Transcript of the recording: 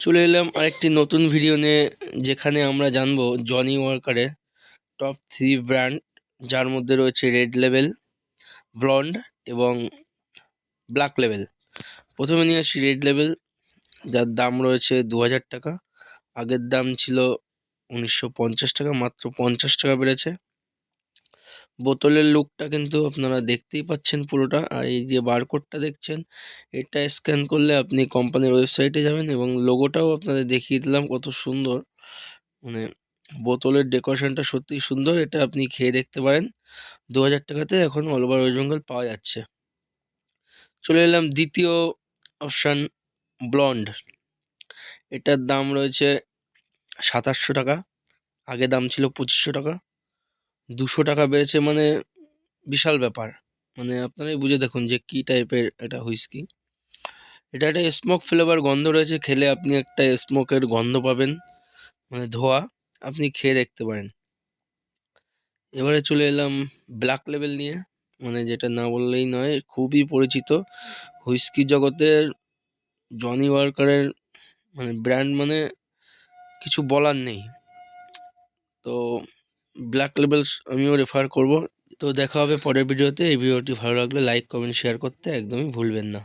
চলে এলাম আরেকটি নতুন ভিডিও নিয়ে, যেখানে আমরা জানব জনি ওয়ার্কারের টপ থ্রি ব্র্যান্ড যার মধ্যে রয়েছে রেড লেভেল ব্লন্ড এবং ব্ল্যাক লেভেল প্রথমে নিয়ে আসি রেড লেভেল যার দাম রয়েছে দু হাজার টাকা। আগের দাম ছিল উনিশশো পঞ্চাশ টাকা, মাত্র পঞ্চাশ টাকা বেড়েছে। বোতলের লুকটা কিন্তু আপনারা দেখতেই পাচ্ছেন পুরোটা। আর এই যে বারকোডটা দেখছেন, এটা স্ক্যান করলে আপনি কোম্পানির ওয়েবসাইটে যাবেন এবং লোগোটাও আপনাদের দেখিয়ে দিলাম কত সুন্দর। মানে বোতলের ডেকোরেশনটা সত্যিই সুন্দর, এটা আপনি খেয়ে দেখতে পারেন। দু হাজার টাকাতে এখন অল ওভার ওয়েস্ট বেঙ্গল পাওয়া যাচ্ছে। চলে এলাম দ্বিতীয় অপশান, ব্লন্ড। এটার দাম রয়েছে সাতাশশো টাকা, আগে দাম ছিল পঁচিশশো টাকা। দুশো টাকা বেড়েছে মানে বিশাল ব্যাপার। মানে আপনারাই বুঝে দেখুন যে কী টাইপের এটা হুইস্কি। এটা একটা স্মোক ফ্লেভার গন্ধ রয়েছে, খেলে আপনি একটা স্মোকের গন্ধ পাবেন মানে ধোয়া আপনি খেয়ে দেখতে পারেন। এবারে চলে এলাম ব্ল্যাক লেভেল নিয়ে মানে যেটা না বললেই নয়, খুবই পরিচিত হুইস্কি জগতের জনি ওয়ার্কারের মানে ব্র্যান্ড মানে কিছু বলার নেই। তো ব্ল্যাক লেবেলস আমিও রেফার করব। তো দেখা হবে পরের ভিডিওতে এই ভিডিওটি ভালো লাগলে লাইক কমেন্ট শেয়ার করতে একদমই ভুলবেন না।